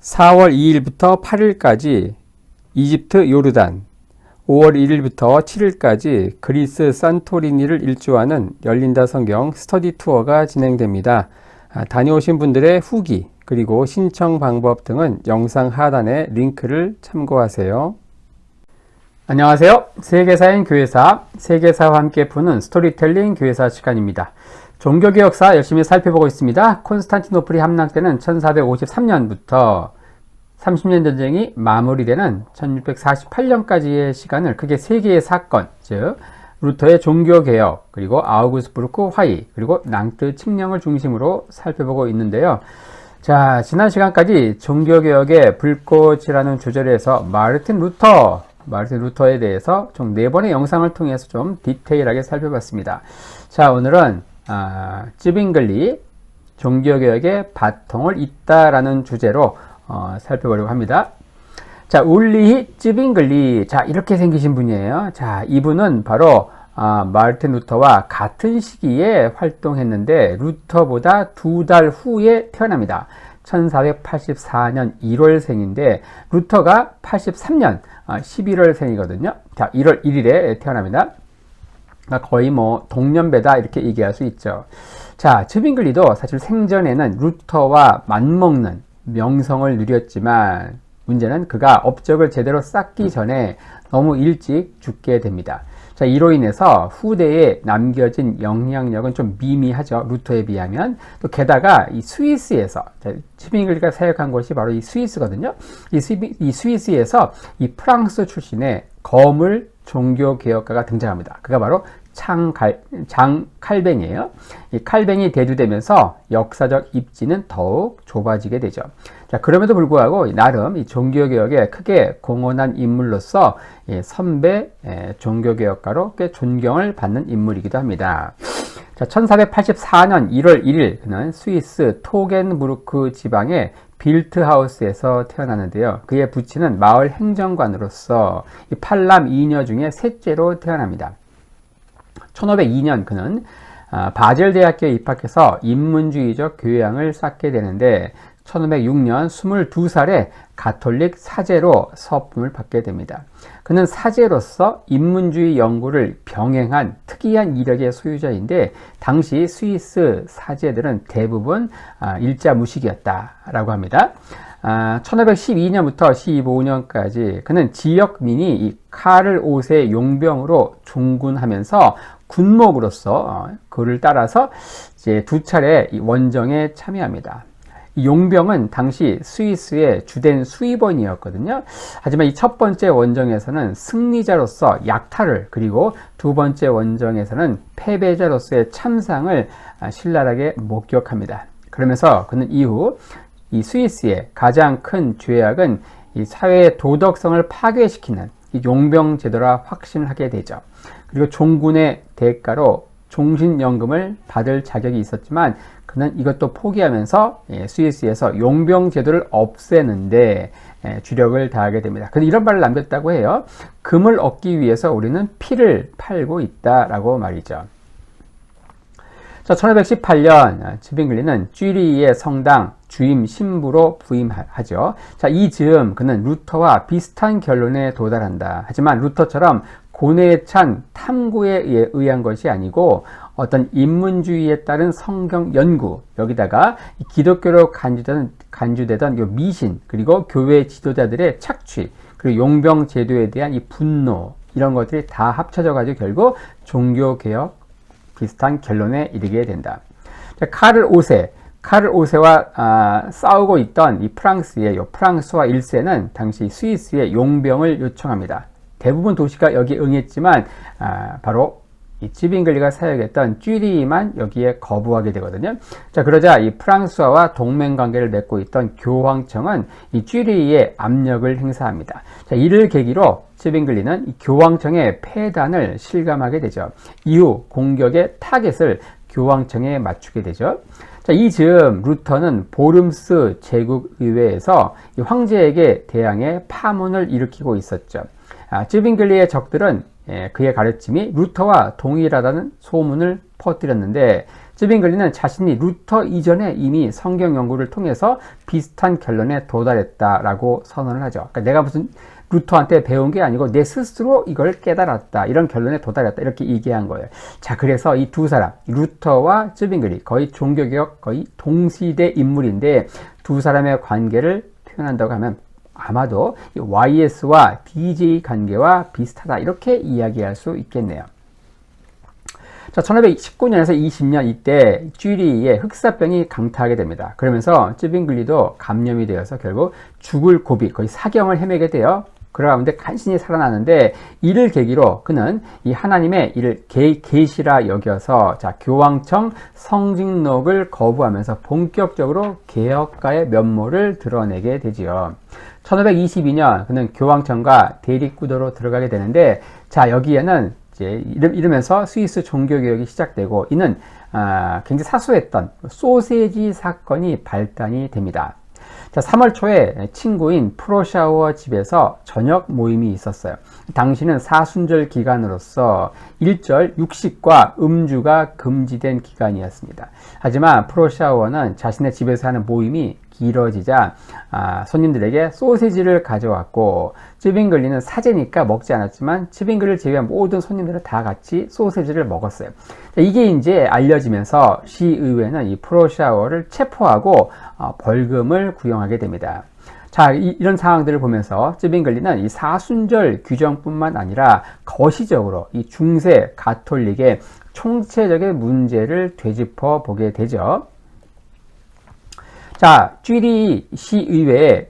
4월 2일부터 8일까지 이집트 요르단, 5월 1일부터 7일까지 그리스 산토리니를 일주하는 열린다 성경 스터디 투어가 진행됩니다. 아, 다녀오신 분들의 후기 그리고 신청 방법 등은 영상 하단에 링크를 참고하세요. 안녕하세요. 세계사인 교회사, 세계사와 함께 푸는 스토리텔링 교회사 시간입니다. 종교개혁사 열심히 살펴보고 있습니다. 콘스탄티노플이 함락되는 1453년부터 30년 전쟁이 마무리되는 1648년까지의 시간을 크게 세 개의 사건, 즉 루터의 종교개혁, 그리고 아우구스부르크 화의, 그리고 낭트 칙령을 중심으로 살펴보고 있는데요. 자, 지난 시간까지 종교개혁의 불꽃이라는 주제에서 마르틴 루터, 마르틴 루터에 대해서 총 네 번의 영상을 통해서 좀 디테일하게 살펴봤습니다. 자, 오늘은 아, 찌빙글리 종교개혁의 바통을 잇다라는 주제로 어, 살펴보려고 합니다. 자, 울리히 찌빙글리. 자, 이렇게 생기신 분이에요. 자, 이분은 바로 아, 마르틴 루터와 같은 시기에 활동했는데 루터보다 두 달 후에 태어납니다. 1484년 1월생인데 루터가 83년 11월생이거든요. 자, 1월 1일에 태어납니다. 그러니까 거의 뭐 동년배다 이렇게 얘기할 수 있죠. 자, 츠빙글리도 사실 생전에는 루터와 맞먹는 명성을 누렸지만 문제는 그가 업적을 제대로 쌓기 전에 너무 일찍 죽게 됩니다. 자, 이로 인해서 후대에 남겨진 영향력은 좀 미미하죠. 루터에 비하면. 또 게다가 이 스위스에서, 치빙글리가 사역한 곳이 바로 이 스위스거든요. 이, 스위, 이 스위스에서 이 프랑스 출신의 거물 종교 개혁가가 등장합니다. 그가 바로 창갈, 장칼뱅이에요. 이 칼뱅이 대두되면서 역사적 입지는 더욱 좁아지게 되죠. 자, 그럼에도 불구하고 나름 이 종교개혁에 크게 공헌한 인물로서 선배 종교개혁가로 꽤 존경을 받는 인물이기도 합니다. 자, 1484년 1월 1일 그는 스위스 토겐부르크 지방의 빌트하우스에서 태어나는데요. 그의 부친은 마을 행정관으로서 팔남 2녀 중에 셋째로 태어납니다. 1502년 그는 아, 바젤 대학교에 입학해서 인문주의적 교양을 쌓게 되는데 1506년 22살에 가톨릭 사제로 서품을 받게 됩니다. 그는 사제로서 인문주의 연구를 병행한 특이한 이력의 소유자인데 당시 스위스 사제들은 대부분 아, 일자 무식이었다라고 합니다. 1512년부터 아, 15년까지 그는 지역민이 이 카를 옷의 용병으로 종군하면서 군목으로서 어, 그를 따라서 이제 두 차례 원정에 참여합니다. 용병은 당시 스위스의 주된 수입원이었거든요. 하지만 이 첫 번째 원정에서는 승리자로서 약탈을 그리고 두 번째 원정에서는 패배자로서의 참상을 아, 신랄하게 목격합니다. 그러면서 그는 이후 이 스위스의 가장 큰 죄악은 이 사회의 도덕성을 파괴시키는 이 용병 제도라 확신하게 되죠. 그리고 종군의 대가로 종신연금을 받을 자격이 있었지만 그는 이것도 포기하면서 예, 스위스에서 용병 제도를 없애는데 예, 주력을 다하게 됩니다. 근데 이런 말을 남겼다고 해요. 금을 얻기 위해서 우리는 피를 팔고 있다라고 말이죠. 자, 1518년 지빙글리는 쥐리의 성당 주임 신부로 부임하죠. 자, 이 즈음 그는 루터와 비슷한 결론에 도달한다. 하지만 루터처럼 고뇌에 찬 탐구에 의한 것이 아니고 어떤 인문주의에 따른 성경 연구 여기다가 기독교로 간주되던, 간주되던 요 미신 그리고 교회 지도자들의 착취 그리고 용병 제도에 대한 이 분노 이런 것들이 다 합쳐져 가지고 결국 종교 개혁 비슷한 결론에 이르게 된다. 카를 5세, 카를 5세와 아, 싸우고 있던 이 프랑스의 요 프랑스와 1세는 당시 스위스의 용병을 요청합니다. 대부분 도시가 여기 응했지만 아, 바로 이 지빙글리가 사역했던 쥐리만 여기에 거부하게 되거든요. 자 그러자 이 프랑스와 동맹 관계를 맺고 있던 교황청은 이 쥐리의 압력을 행사합니다. 자 이를 계기로 지빙글리는 이 교황청의 폐단을 실감하게 되죠. 이후 공격의 타겟을 교황청에 맞추게 되죠. 자, 이 즈음 루터는 보름스 제국의회에서 황제에게 대항해 파문을 일으키고 있었죠. 아, 쯔빙글리의 적들은 예, 그의 가르침이 루터와 동일하다는 소문을 퍼뜨렸는데 쯔빙글리는 자신이 루터 이전에 이미 성경 연구를 통해서 비슷한 결론에 도달했다라고 선언을 하죠. 그러니까 내가 무슨 루터한테 배운 게 아니고 내 스스로 이걸 깨달았다. 이런 결론에 도달했다. 이렇게 얘기한 거예요. 자, 그래서 이 두 사람, 루터와 쯔빙글리 거의 종교개혁 거의 동시대 인물인데 두 사람의 관계를 표현한다고 하면 아마도 YS와 DJ 관계와 비슷하다. 이렇게 이야기할 수 있겠네요. 자, 1519년에서 20년 이때 쥐리의 흑사병이 강타하게 됩니다. 그러면서 쯔빙글리도 감염이 되어서 결국 죽을 고비, 거의 사경을 헤매게 돼요. 그러 가운데 간신히 살아나는데 이를 계기로 그는 이 하나님의 이를 계, 계시라 여겨서 자 교황청 성직록을 거부하면서 본격적으로 개혁가의 면모를 드러내게 되지요. 1522년 그는 교황청과 대립구도로 들어가게 되는데 자 여기에는 이제 이러면서 스위스 종교개혁이 시작되고 이는 아, 굉장히 사소했던 소세지 사건이 발단이 됩니다. 자, 3월 초에 친구인 프로샤워 집에서 저녁 모임이 있었어요. 당시는 사순절 기간으로서 일절 육식과 음주가 금지된 기간이었습니다. 하지만 프로샤워는 자신의 집에서 하는 모임이 길어지자 아, 손님들에게 소세지를 가져왔고 츠빙글리는 사제니까 먹지 않았지만 츠빙글을 제외한 모든 손님들은 다 같이 소세지를 먹었어요. 이게 이제 알려지면서 시의회는 이 프로샤워를 체포하고 어, 벌금을 구형하게 됩니다. 자, 이, 런 상황들을 보면서 쯔빙글리는 이 사순절 규정뿐만 아니라 거시적으로 이 중세 가톨릭의 총체적인 문제를 되짚어 보게 되죠. 자, 쥐리 시의회에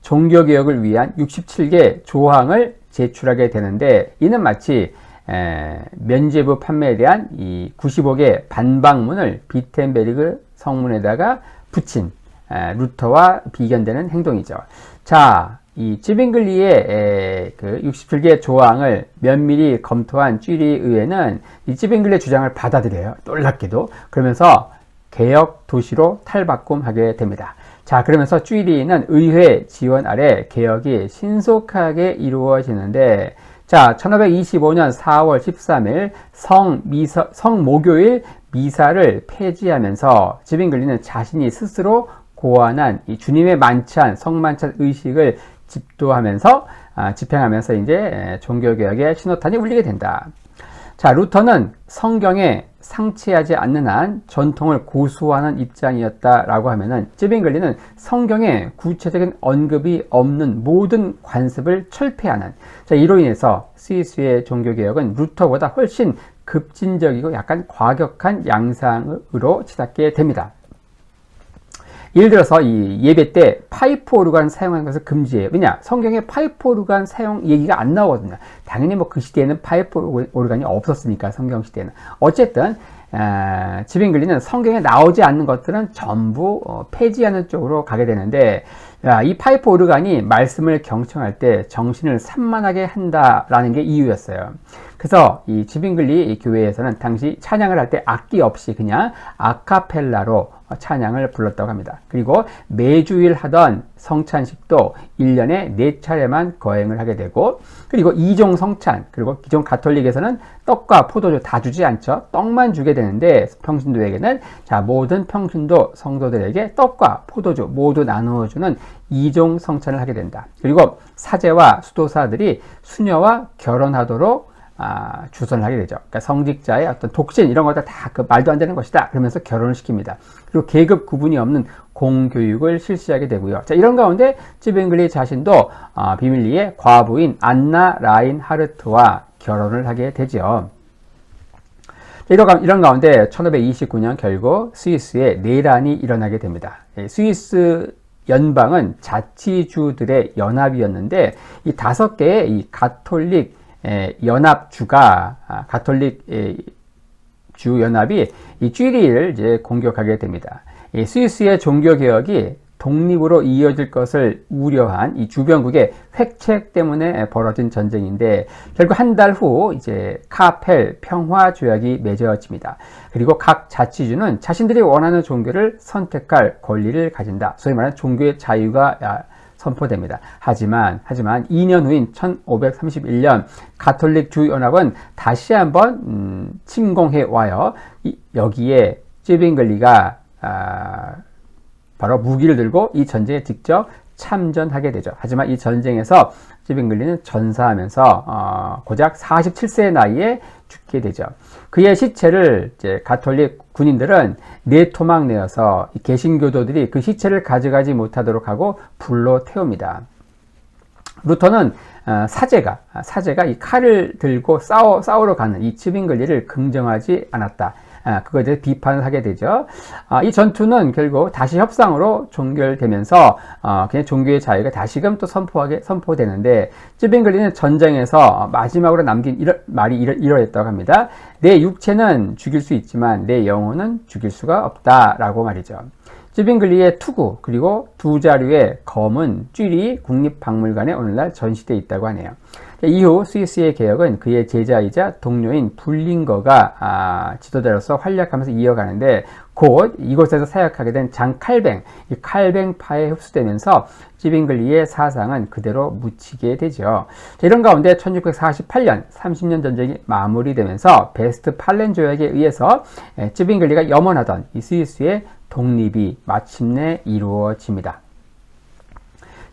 종교개혁을 위한 67개 조항을 제출하게 되는데 이는 마치 에, 면죄부 판매에 대한 이 95개 반박문을 비텐베르그 성문에다가 붙인 에, 루터와 비견되는 행동이죠. 자, 이 찌빙글리의 그 67개 조항을 면밀히 검토한 쥐리 의회는 이 찌빙글리의 주장을 받아들여요. 놀랍게도. 그러면서 개혁 도시로 탈바꿈하게 됩니다. 자, 그러면서 쥐리는 의회 지원 아래 개혁이 신속하게 이루어지는데, 자, 1525년 4월 13일 성 미사, 성모교일 미사를 폐지하면서 지빙글리는 자신이 스스로 고안한 이 주님의 만찬, 성만찬 의식을 집도하면서 아, 집행하면서 이제 종교개혁의 신호탄이 울리게 된다. 자, 루터는 성경에 상치하지 않는 한 전통을 고수하는 입장이었다라고 하면은 쯔빙글리는 성경에 구체적인 언급이 없는 모든 관습을 철폐하는 자, 이로 인해서 스위스의 종교개혁은 루터보다 훨씬 급진적이고 약간 과격한 양상으로 치닫게 됩니다. 예를 들어서 이 예배 때 파이프 오르간 사용하는 것을 금지해요. 왜냐? 성경에 파이프 오르간 사용 얘기가 안 나오거든요. 당연히 뭐 그 시대에는 파이프 오르간이 없었으니까 성경 시대에는. 어쨌든 아, 지빙글리는 성경에 나오지 않는 것들은 전부 어, 폐지하는 쪽으로 가게 되는데 야, 이 파이프 오르간이 말씀을 경청할 때 정신을 산만하게 한다라는 게 이유였어요. 그래서 이 지빙글리 교회에서는 당시 찬양을 할 때 악기 없이 그냥 아카펠라로 찬양을 불렀다고 합니다. 그리고 매주일 하던 성찬식도 1년에 4차례만 거행을 하게 되고 그리고 이종 성찬 그리고 기존 가톨릭에서는 떡과 포도주 다 주지 않죠. 떡만 주게 되는데 평신도에게는 자 모든 평신도 성도들에게 떡과 포도주 모두 나누어 주는 이종 성찬을 하게 된다. 그리고 사제와 수도사들이 수녀와 결혼하도록 아, 주선을 하게 되죠. 그러니까 성직자의 어떤 독신 이런 것들 다 그 말도 안 되는 것이다. 그러면서 결혼을 시킵니다. 그리고 계급 구분이 없는 공교육을 실시하게 되고요. 자, 이런 가운데 찌뱅글리 자신도 아, 비밀리의 과부인 안나 라인 하르트와 결혼을 하게 되죠. 이런 가운데 1529년 결국 스위스에 내란이 일어나게 됩니다. 예, 스위스 연방은 자치주들의 연합이었는데 이 다섯 개의 이 가톨릭 연합주가 아, 가톨릭 주 연합이 이 쥐리를 이제 공격하게 됩니다. 스위스의 종교 개혁이 독립으로 이어질 것을 우려한 이 주변국의 획책 때문에 벌어진 전쟁인데 결국 한 달 후 이제 카펠 평화 조약이 맺어집니다. 그리고 각 자치주는 자신들이 원하는 종교를 선택할 권리를 가진다. 소위 말하는 종교의 자유가 선포됩니다. 하지만 하지만 2년 후인 1531년 가톨릭 주연합은 다시 한번 음, 침공해 와요. 이, 여기에 찌빙글리가 아, 바로 무기를 들고 이 전쟁에 직접 참전하게 되죠. 하지만 이 전쟁에서 찌빙글리는 전사하면서 어, 고작 47세의 나이에 죽게 되죠. 그의 시체를 이제 가톨릭 군인들은 네토막 내어서 개신교도들이 그 시체를 가져가지 못하도록 하고 불로 태웁니다. 루터는 어, 사제가 사제가 이 칼을 들고 싸워 싸우러 가는 이 츠빙글리를 긍정하지 않았다. 아, 그거에 대해 비판을 하게 되죠. 아, 이 전투는 결국 다시 협상으로 종결되면서 어, 그냥 종교의 자유가 다시금 또 선포하게 선포되는데 쯔빙글리는 전쟁에서 마지막으로 남긴 이러, 말이 이러, 이러했다고 합니다. 내 육체는 죽일 수 있지만 내 영혼은 죽일 수가 없다라고 말이죠. 쯔빙글리의 투구 그리고 두 자루의 검은 쥐리 국립박물관에 오늘날 전시되어 있다고 하네요. 이후 스위스의 개혁은 그의 제자이자 동료인 불링거가 아, 지도자로서 활약하면서 이어가는데 곧 이곳에서 사역하게 된 장 칼뱅, 이 칼뱅파에 흡수되면서 찌빙글리의 사상은 그대로 묻히게 되죠. 자, 이런 가운데 1648년 30년 전쟁이 마무리되면서 베스트 팔렌 조약에 의해서 찌빙글리가 염원하던 이 스위스의 독립이 마침내 이루어집니다.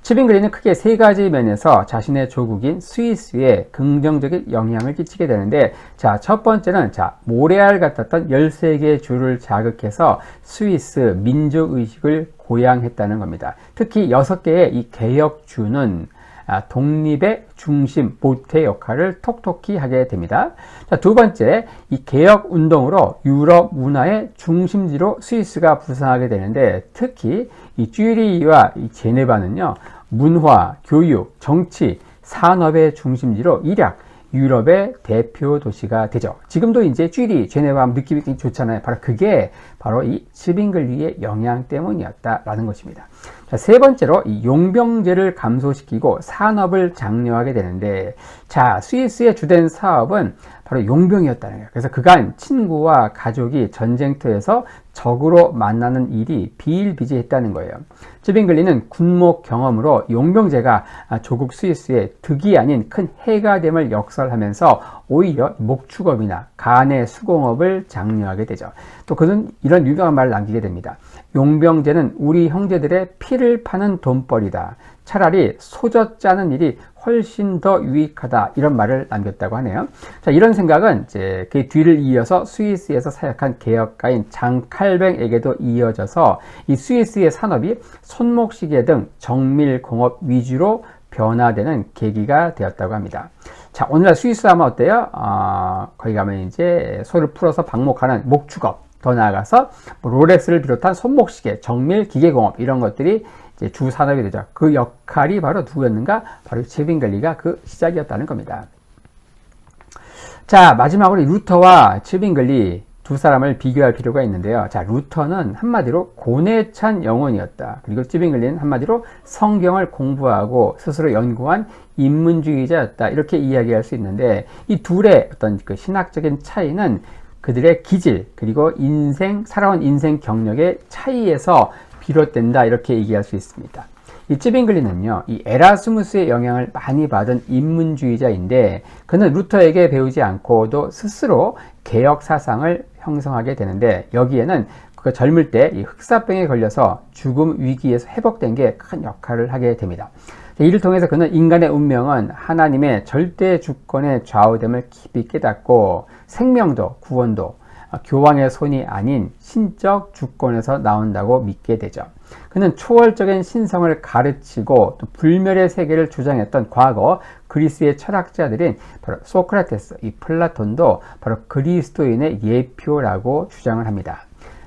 츠빙글리는 크게 세 가지 면에서 자신의 조국인 스위스에 긍정적인 영향을 끼치게 되는데 자, 첫 번째는 자, 모레알 같았던 13개의 주를 자극해서 스위스 민족 의식을 고양했다는 겁니다. 특히 6개의 이 개혁주는 아, 독립의 중심, 모태 역할을 톡톡히 하게 됩니다. 자, 두 번째, 이 개혁 운동으로 유럽 문화의 중심지로 스위스가 부상하게 되는데 특히 이 쥐리와 이 제네바는요, 문화, 교육, 정치, 산업의 중심지로 일약 유럽의 대표 도시가 되죠. 지금도 이제 쥐리, 제네바 느낌이 좋잖아요. 바로 그게 바로 이 스빙글리의 영향 때문이었다라는 것입니다. 자, 세 번째로 이 용병제를 감소시키고 산업을 장려하게 되는데 자, 스위스의 주된 사업은 바로 용병이었다는 거예요. 그래서 그간 친구와 가족이 전쟁터에서 적으로 만나는 일이 비일비재했다는 거예요. 쯔빙글리는 군목 경험으로 용병제가 조국 스위스에 득이 아닌 큰 해가 됨을 역설하면서 오히려 목축업이나 간의 수공업을 장려하게 되죠. 또 그는 이런 유명한 말을 남기게 됩니다. 용병제는 우리 형제들의 피를 파는 돈벌이다. 차라리 소젖 짜는 일이 훨씬 더 유익하다 이런 말을 남겼다고 하네요. 자 이런 생각은 이제 그 뒤를 이어서 스위스에서 사역한 개혁가인 장 칼뱅에게도 이어져서 이 스위스의 산업이 손목시계 등 정밀 공업 위주로 변화되는 계기가 되었다고 합니다. 자 오늘날 스위스 하면 어때요? 어, 거기 가면 이제 소를 풀어서 방목하는 목축업 더 나아가서 뭐 롤렉스를 비롯한 손목시계, 정밀 기계공업 이런 것들이 주 산업이 되죠. 그 역할이 바로 누구였는가? 바로 츠빙글리가 그 시작이었다는 겁니다. 자, 마지막으로 루터와 츠빙글리 두 사람을 비교할 필요가 있는데요. 자, 루터는 한마디로 고뇌 찬 영혼이었다. 그리고 츠빙글리는 한마디로 성경을 공부하고 스스로 연구한 인문주의자였다. 이렇게 이야기할 수 있는데 이 둘의 어떤 그 신학적인 차이는 그들의 기질 그리고 인생 살아온 인생 경력의 차이에서 비롯된다 이렇게 얘기할 수 있습니다. 이 찌빙글리는요, 이 에라스무스의 영향을 많이 받은 인문주의자인데 그는 루터에게 배우지 않고도 스스로 개혁 사상을 형성하게 되는데 여기에는 그 젊을 때 이 흑사병에 걸려서 죽음 위기에서 회복된 게 큰 역할을 하게 됩니다. 이를 통해서 그는 인간의 운명은 하나님의 절대 주권에 좌우됨을 깊이 깨닫고 생명도 구원도 교황의 손이 아닌 신적 주권에서 나온다고 믿게 되죠. 그는 초월적인 신성을 가르치고 또 불멸의 세계를 주장했던 과거 그리스의 철학자들인 바로 소크라테스, 이 플라톤도 바로 그리스도인의 예표라고 주장을 합니다.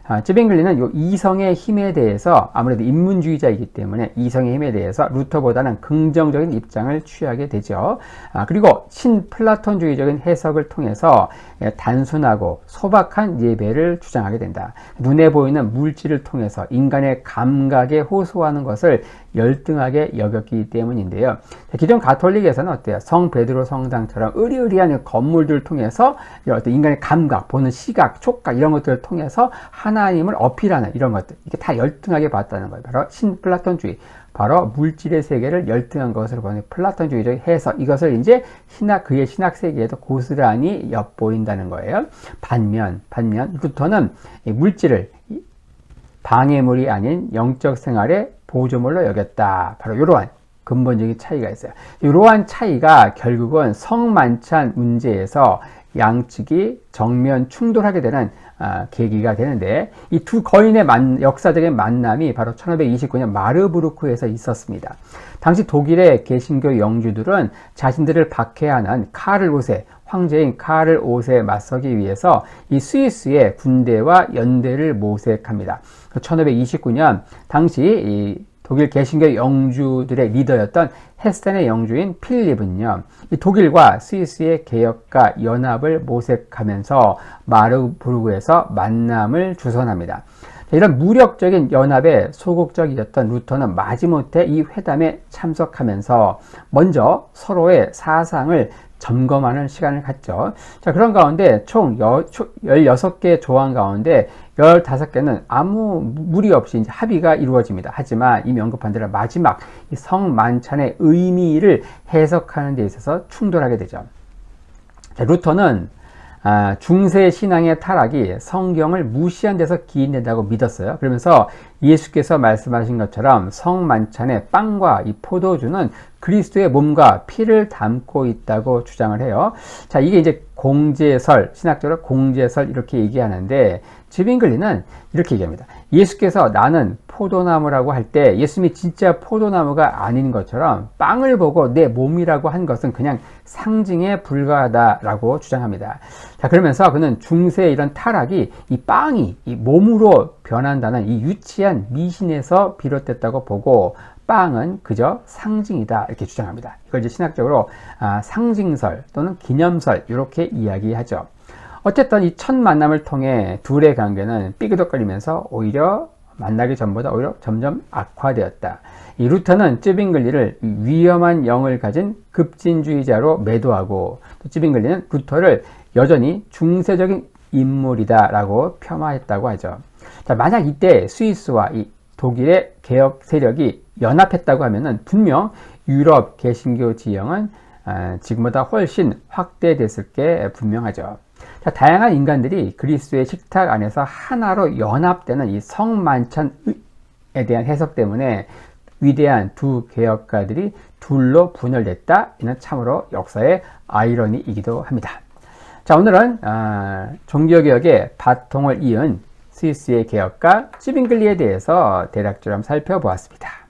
아, 쯔빙글리는 이 이성의 힘에 대해서 아무래도 인문주의자이기 때문에 이성의 힘에 대해서 루터보다는 긍정적인 입장을 취하게 되죠. 아, 그리고 신플라톤주의적인 해석을 통해서 예, 단순하고 소박한 예배를 주장하게 된다. 눈에 보이는 물질을 통해서 인간의 감각에 호소하는 것을 열등하게 여겼기 때문인데요. 자, 기존 가톨릭에서는 어때요? 성 베드로 성당처럼 의리의리한 건물들을 통해서 어떤 인간의 감각, 보는 시각, 촉각 이런 것들을 통해서 하나님을 어필하는 이런 것들 이게 다 열등하게 봤다는 거예요. 바로 신플라톤주의. 바로 물질의 세계를 열등한 것으로 보는 플라톤주의적 해석 이것을 이제 신학 그의 신학 세계에도 고스란히 엿보인다는 거예요. 반면 반면 루터는 이 물질을 방해물이 아닌 영적 생활의 보조물로 여겼다. 바로 이러한 근본적인 차이가 있어요. 이러한 차이가 결국은 성만찬 문제에서 양측이 정면 충돌하게 되는 아, 계기가 되는데 이 두 거인의 만, 역사적인 만남이 바로 1529년 마르부르크에서 있었습니다. 당시 독일의 개신교 영주들은 자신들을 박해하는 카를 5세 황제인 카를 5세에 맞서기 위해서 이 스위스의 군대와 연대를 모색합니다. 1529년 당시 이 독일 개신교 영주들의 리더였던 헤센의 영주인 필립은요, 이 독일과 스위스의 개혁가 연합을 모색하면서 마르부르크에서 만남을 주선합니다. 이런 무력적인 연합에 소극적이었던 루터는 마지못해 이 회담에 참석하면서 먼저 서로의 사상을 점검하는 시간을 갖죠. 자, 그런 가운데 총 16개 조항 가운데 15개는 아무 무리 없이 합의가 이루어집니다. 하지만 이 명급한들은 마지막 이 성만찬의 의미를 해석하는 데 있어서 충돌하게 되죠. 자, 루터는 아, 중세 신앙의 타락이 성경을 무시한 데서 기인된다고 믿었어요. 그러면서 예수께서 말씀하신 것처럼 성만찬의 빵과 이 포도주는 그리스도의 몸과 피를 담고 있다고 주장을 해요. 자, 이게 이제 공제설, 신학적으로 공제설 이렇게 얘기하는데 지빙글리는 이렇게 얘기합니다. 예수께서 나는 포도나무라고 할 때 예수님이 진짜 포도나무가 아닌 것처럼 빵을 보고 내 몸이라고 한 것은 그냥 상징에 불과하다라고 주장합니다. 자, 그러면서 그는 중세의 이런 타락이 이 빵이 이 몸으로 변한다는 이 유치한 미신에서 비롯됐다고 보고 빵은 그저 상징이다 이렇게 주장합니다. 이걸 이제 신학적으로 아, 상징설 또는 기념설 이렇게 이야기하죠. 어쨌든 이 첫 만남을 통해 둘의 관계는 삐그덕거리면서 오히려 만나기 전보다 오히려 점점 악화되었다. 이 루터는 쯔빙글리를 위험한 영을 가진 급진주의자로 매도하고 또 쯔빙글리는 루터를 여전히 중세적인 인물이다라고 폄하했다고 하죠. 자, 만약 이때 스위스와 이 독일의 개혁 세력이 연합했다고 하면은 분명 유럽 개신교 지형은 아, 지금보다 훨씬 확대됐을 게 분명하죠. 자, 다양한 인간들이 그리스도의 식탁 안에서 하나로 연합되는 이 성만찬에 대한 해석 때문에 위대한 두 개혁가들이 둘로 분열됐다. 이는 참으로 역사의 아이러니이기도 합니다. 자, 오늘은 아, 종교개혁의 바통을 이은 스위스의 개혁가 찌빙글리에 대해서 대략적으로 살펴보았습니다.